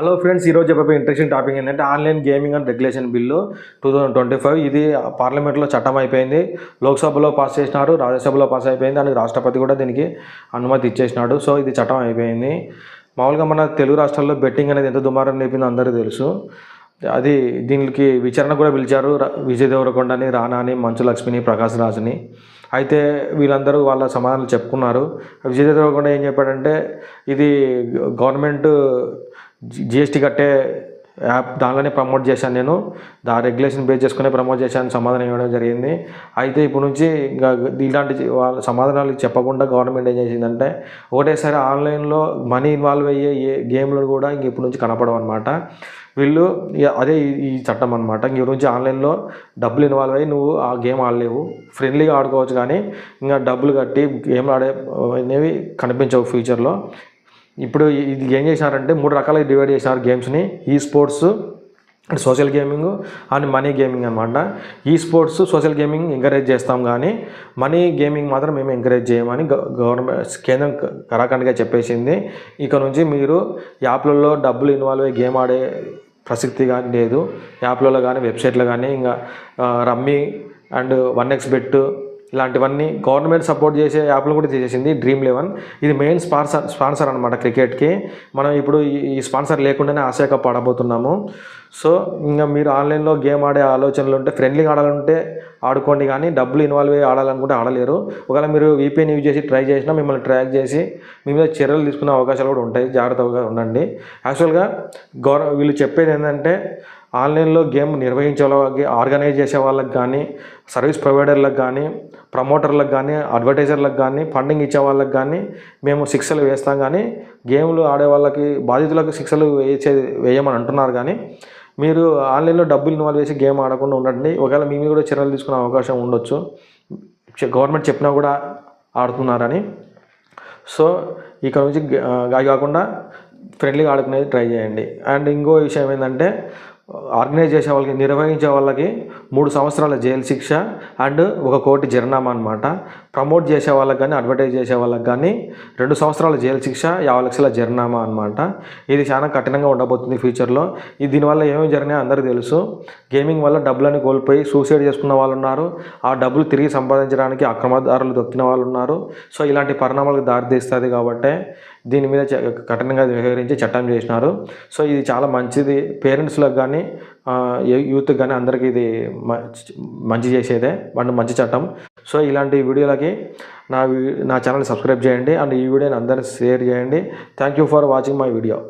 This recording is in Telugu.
హలో ఫ్రెండ్స్ ఈరోజు చెప్పే ఇంట్రెస్టింగ్ టాపిక్ ఏంటంటే online gaming and regulation bill two thousand twenty five. ఇది పార్లమెంట్లో చట్టం అయిపోయింది. లోక్సభలో పాస్ చేసినారు రాజ్యసభలో పాస్ అయిపోయింది. దానికి రాష్ట్రపతి కూడా దీనికి అనుమతి ఇచ్చేసినాడు. సో ఇది చట్టం అయిపోయింది. మామూలుగా మన తెలుగు రాష్ట్రాల్లో బెట్టింగ్ అనేది ఎంత దుమారం నేపిందో అందరికీ తెలుసు. అది దీనికి విచారణ కూడా పిలిచారు ర- విజయ్ దేవరకొండని రానాని మంచు లక్ష్మిని ప్రకాశ్ రాజుని. అయితే వీళ్ళందరూ వాళ్ళ సమాధానాలు చెప్పుకున్నారు. విజయ్ దేవరకొండ ఏం చెప్పాడంటే ఇది గవర్నమెంట్ జిఎస్టీ కట్టే యాప్ దానిలోనే ప్రమోట్ చేశాను నేను. దా రెగ్యులేషన్ బేస్ చేసుకునే ప్రమోట్ చేశాను. సమాధానం ఇవ్వడం జరిగింది. అయితే ఇప్పుడు నుంచి ఇంకా ఇలాంటి వాళ్ళ సమాధానాలు చెప్పకుండా గవర్నమెంట్ ఏం చేసిందంటే ఒకటేసారి ఆన్లైన్లో మనీ ఇన్వాల్వ్ అయ్యే ఏ గేమ్లు కూడా ఇంక ఇప్పుడు నుంచి కనపడవు అనమాట వీళ్ళు ఇక అదే ఈ- చట్టం అనమాట ఇంక ఇప్పుడు నుంచి ఆన్లైన్లో డబ్బులు ఇన్వాల్వ్ అయ్యి నువ్వు ఆ గేమ్ ఆడలేవు. ఫ్రెండ్లీగా ఆడుకోవచ్చు కానీ ఇంకా డబ్బులు కట్టి గేమ్లు ఆడే అనేవి కనిపించవు ఫ్యూచర్లో. ఇప్పుడు ఇది ఏం చేసినారంటే మూడు రకాలుగా డివైడ్ చేసినారు గేమ్స్ని esports and social gaming and money gaming అనమాట esports social gaming encourage చేస్తాం కానీ మనీ గేమింగ్ మాత్రం మేము ఎంకరేజ్ చేయమని గవర్నమెంట్ కేంద్రం కరాఖండ్గా చెప్పేసింది. ఇక నుంచి మీరు యాప్లలో డబ్బులు ఇన్వాల్వ్ అయ్యి గేమ్ ఆడే ప్రసక్తి కానీ లేదు. యాప్లలో కానీ వెబ్సైట్లో కానీ ఇంకా rummy and one X bet ఇలాంటివన్నీ గవర్నమెంట్ సపోర్ట్ చేసే యాప్లు కూడా తీసేసింది డ్రీమ్ లెవెన్ ఇది మెయిన్ స్పాన్సర్ స్పాన్సర్ అనమాట క్రికెట్కి. మనం ఇప్పుడు ఈ- స్పాన్సర్ లేకుండానే ఆసియా కప్ ఆడబోతున్నాము. సో ఇంకా మీరు ఆన్లైన్లో గేమ్ ఆడే ఆలోచనలు ఉంటే ఫ్రెండ్లీగా ఆడాలంటే ఆడుకోండి కానీ డబ్బులు ఇన్వాల్వ్ అయ్యి ఆడాలనుకుంటే ఆడలేరు. ఒకవేళ మీరు వీపీఎన్ యూజ్ చేసి ట్రై చేసినా మిమ్మల్ని ట్రాక్ చేసి మీ మీద చర్యలు తీసుకునే అవకాశాలు కూడా ఉంటాయి. జాగ్రత్తగా ఉండండి. యాక్చువల్గా గౌరవ వీళ్ళు చెప్పేది ఏంటంటే ఆన్లైన్లో గేమ్ నిర్వహించే వాళ్ళకి ఆర్గనైజ్ చేసే వాళ్ళకి కానీ సర్వీస్ ప్రొవైడర్లకు కానీ ప్రమోటర్లకు కానీ అడ్వర్టైజర్లకు కానీ ఫండింగ్ ఇచ్చే వాళ్ళకి కానీ మేము శిక్షలు వేస్తాం కానీ గేమ్లు ఆడే వాళ్ళకి బాధితులకు శిక్షలు వేసే వేయమని అంటున్నారు కానీ మీరు ఆన్లైన్లో డబ్బులు ఇన్వాల్వ్ చేసి గేమ్ ఆడకుండా ఉండండి. ఒకవేళ మీ మీద కూడా చర్యలు తీసుకునే అవకాశం ఉండొచ్చు. గవర్నమెంట్ చెప్పినా కూడా ఆడుతున్నారని. సో ఇక్కడ నుంచి అవి కాకుండా ఫ్రెండ్లీగా ఆడుకునేది ట్రై చేయండి. అండ్ ఇంకో విషయం ఏంటంటే ఆర్గనైజ్ చేసే వాళ్ళకి నిర్వహించే వాళ్ళకి మూడు సంవత్సరాల జైలు శిక్ష అండ్ ఒక కోటి జరినామా అనమాట ప్రమోట్ చేసే వాళ్ళకి కానీ అడ్వర్టైజ్ చేసే వాళ్ళకి కానీ రెండు సంవత్సరాల జైలు శిక్ష యాభై లక్షల జరినామా అనమాట ఇది చాలా కఠినంగా ఉండబోతుంది ఫ్యూచర్లో ఇది దీనివల్ల ఏమేమి జరిగినాయో అందరికీ తెలుసు. గేమింగ్ వల్ల డబ్బులని కోల్పోయి సూసైడ్ చేసుకున్న వాళ్ళు ఉన్నారు. ఆ డబ్బులు తిరిగి సంపాదించడానికి అక్రమదారులు దొక్కిన వాళ్ళు ఉన్నారు. సో ఇలాంటి పరిణామాలకు దారితీస్తుంది కాబట్టి దీని మీద కఠినంగా వ్యవహరించి చట్టం చేసినారు. సో ఇది చాలా మంచిది. పేరెంట్స్లకు కానీ యూత్కి కానీ అందరికీ ఇది మ- మంచి చేసేదే. అండ్ మంచి చట్టం. సో ఇలాంటి వీడియోలకి నా నా ఛానల్ సబ్స్క్రైబ్ చేయండి. అండ్ ఈ వీడియోని అందరికీ షేర్ చేయండి. Thank you for watching my video.